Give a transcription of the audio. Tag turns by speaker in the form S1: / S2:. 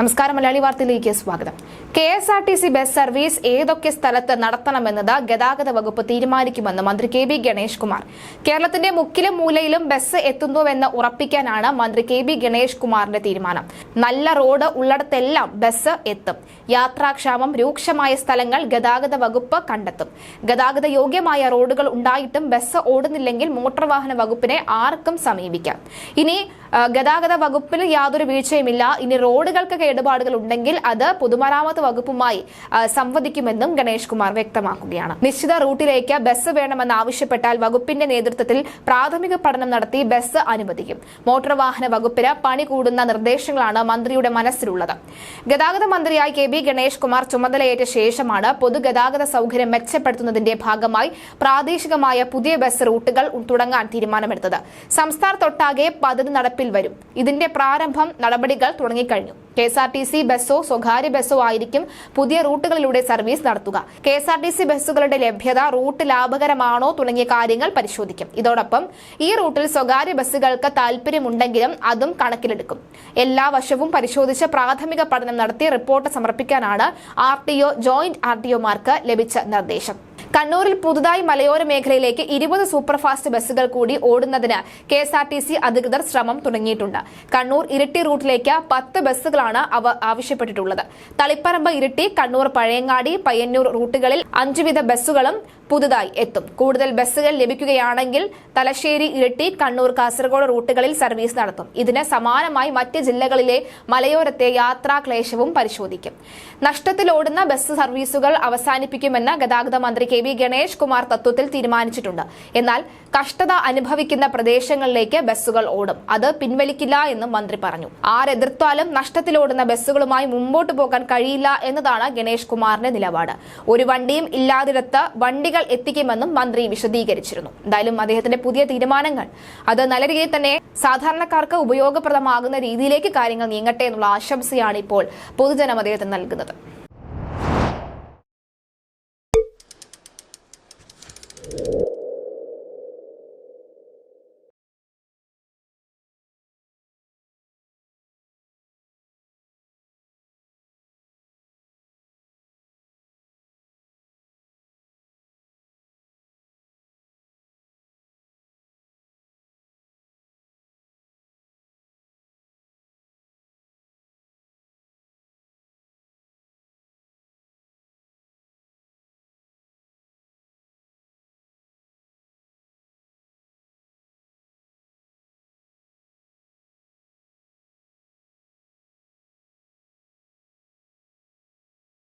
S1: നമസ്കാരം മലയാളി വാർത്തയിലേക്ക് സ്വാഗതം. K S R T C bus service ഏതൊക്കെ സ്ഥലത്ത് നടത്തണമെന്നത് ഗതാഗത വകുപ്പ് തീരുമാനിക്കുമെന്ന് മന്ത്രി കെ ബി ഗണേഷ് കുമാർ കേരളത്തിന്റെ മുക്കിലും മൂലയിലും ബസ് എത്തുന്നുവെന്ന് ഉറപ്പിക്കാനാണ് മന്ത്രി കെ ബി ഗണേഷ് കുമാറിന്റെ തീരുമാനം. നല്ല റോഡ് ഉള്ളിടത്തെല്ലാം ബസ് എത്തും. യാത്രാക്ഷാമം രൂക്ഷമായ സ്ഥലങ്ങൾ ഗതാഗത വകുപ്പ് കണ്ടെത്തും. ഗതാഗത യോഗ്യമായ റോഡുകൾ ഉണ്ടായിട്ടും ബസ് ഓടുന്നില്ലെങ്കിൽ മോട്ടോർ വാഹന വകുപ്പിനെ ആർക്കും സമീപിക്കാം. ഇനി ഗതാഗത വകുപ്പിൽ യാതൊരു വീഴ്ചയുമില്ല. ഇനി റോഡുകൾക്ക് കേടുപാടുകൾ ഉണ്ടെങ്കിൽ അത് പൊതുമരാമത്ത് വകുപ്പുമായി സംവദിക്കുമെന്നും ഗണേഷ് കുമാർ വ്യക്തമാക്കുകയാണ്. നിശ്ചിത റൂട്ടിലേക്ക് ബസ് വേണമെന്ന് ആവശ്യപ്പെട്ടാൽ വകുപ്പിന്റെ നേതൃത്വത്തിൽ പ്രാഥമിക പഠനം നടത്തി ബസ് അനുവദിക്കും. മോട്ടോർ വാഹന വകുപ്പിന് പണി കൂടുന്ന നിർദ്ദേശങ്ങളാണ് മന്ത്രിയുടെ മനസ്സിലുള്ളത്. ഗതാഗത മന്ത്രിയായി കെ ബി ഗണേഷ് കുമാർ ചുമതലയേറ്റ ശേഷമാണ് പൊതുഗതാഗത സൗകര്യം മെച്ചപ്പെടുത്തുന്നതിന്റെ ഭാഗമായി പ്രാദേശികമായ പുതിയ ബസ് റൂട്ടുകൾ തുടങ്ങാൻ തീരുമാനമെടുത്തത്. സംസ്ഥാനത്തൊട്ടാകെ പദ്ധതി നടപ്പിൽ വരും. ഇതിന്റെ പ്രാരംഭം നടപടികൾ തുടങ്ങിക്കഴിഞ്ഞു. K S R T C ബസ്സോ സ്വകാര്യ ബസ്സോ ആയിരിക്കും പുതിയ റൂട്ടുകളിലൂടെ സർവീസ് നടത്തുക. K S R T C ബസ്സുകളുടെ ലഭ്യത റൂട്ട് ലാഭകരമാണോ തുടങ്ങിയ കാര്യങ്ങൾ പരിശോധിക്കും. ഇതോടൊപ്പം ഈ റൂട്ടിൽ സ്വകാര്യ ബസ്സുകൾക്ക് താൽപര്യമുണ്ടെങ്കിലും അതും കണക്കിലെടുക്കും. എല്ലാ വശവും പരിശോധിച്ച് പ്രാഥമിക പഠനം നടത്തി report സമർപ്പിക്കാനാണ് R T O joint R T ഒമാർക്ക് ലഭിച്ച നിർദ്ദേശം. കണ്ണൂരിൽ പുതുതായി മലയോര മേഖലയിലേക്ക് ഇരുപത് സൂപ്പർഫാസ്റ്റ് ബസ്സുകൾ കൂടി ഓടുന്നതിന് K S R T C അധികൃതർ ശ്രമം തുടങ്ങിയിട്ടുണ്ട്. കണ്ണൂർ ഇരട്ടി റൂട്ടിലേക്ക് പത്ത് ബസ്സുകളാണ് അവ ആവശ്യപ്പെട്ടിട്ടുള്ളത്. തളിപ്പറമ്പ് ഇരട്ടി കണ്ണൂർ പഴയങ്ങാടി പയ്യന്നൂർ റൂട്ടുകളിൽ അഞ്ചുവിധ ബസ്സുകളും പുതുതായി എത്തും. കൂടുതൽ ബസ്സുകൾ ലഭിക്കുകയാണെങ്കിൽ തലശ്ശേരി ഇരട്ടി കണ്ണൂർ കാസർഗോഡ് റൂട്ടുകളിൽ സർവീസ് നടത്തും. ഇതിന് സമാനമായി മറ്റ് ജില്ലകളിലെ മലയോരത്തെ യാത്രാക്ലേശവും പരിശോധിക്കും. നഷ്ടത്തിലോടുന്ന ബസ് സർവീസുകൾ അവസാനിപ്പിക്കുമെന്ന് ഗതാഗത മന്ത്രി കെ വി ഗണേഷ് കുമാർ തത്വത്തിൽ തീരുമാനിച്ചിട്ടുണ്ട്. എന്നാൽ കഷ്ടത അനുഭവിക്കുന്ന പ്രദേശങ്ങളിലേക്ക് ബസ്സുകൾ ഓടും. അത് പിൻവലിക്കില്ല എന്നും മന്ത്രി പറഞ്ഞു. ആരെതിർത്താലും നഷ്ടത്തിലോടുന്ന ബസ്സുകളുമായി മുമ്പോട്ട് പോകാൻ കഴിയില്ല എന്നതാണ് ഗണേഷ് കുമാറിന്റെ നിലപാട്. ഒരു വണ്ടിയും ഇല്ലാതിടത്ത് വണ്ടികൾ എത്തിക്കുമെന്നും മന്ത്രി വിശദീകരിച്ചിരുന്നു. എന്തായാലും അദ്ദേഹത്തിന്റെ പുതിയ തീരുമാനങ്ങൾ അത് നല്ല രീതിയിൽ തന്നെ സാധാരണക്കാർക്ക് ഉപയോഗപ്രദമാകുന്ന രീതിയിലേക്ക് കാര്യങ്ങൾ നീങ്ങട്ടെ എന്നുള്ള ആശംസയാണ് ഇപ്പോൾ പൊതുജനം അദ്ദേഹത്തിന് നൽകുന്നത്.